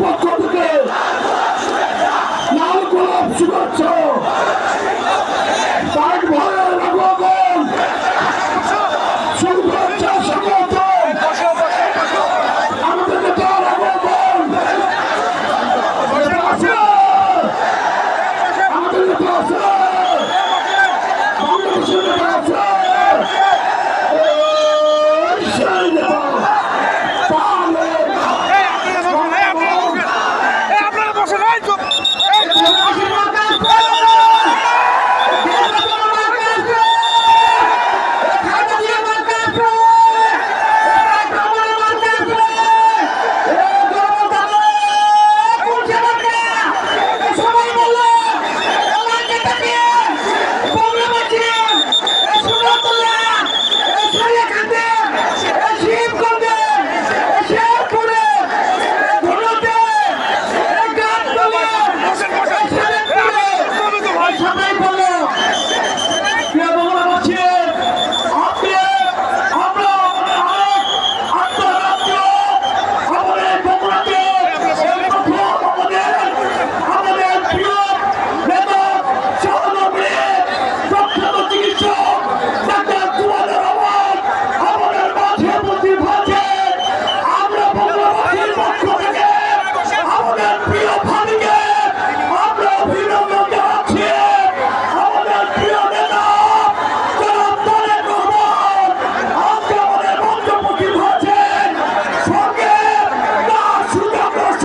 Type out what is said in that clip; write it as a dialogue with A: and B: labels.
A: পক্ষ থেকে Thank.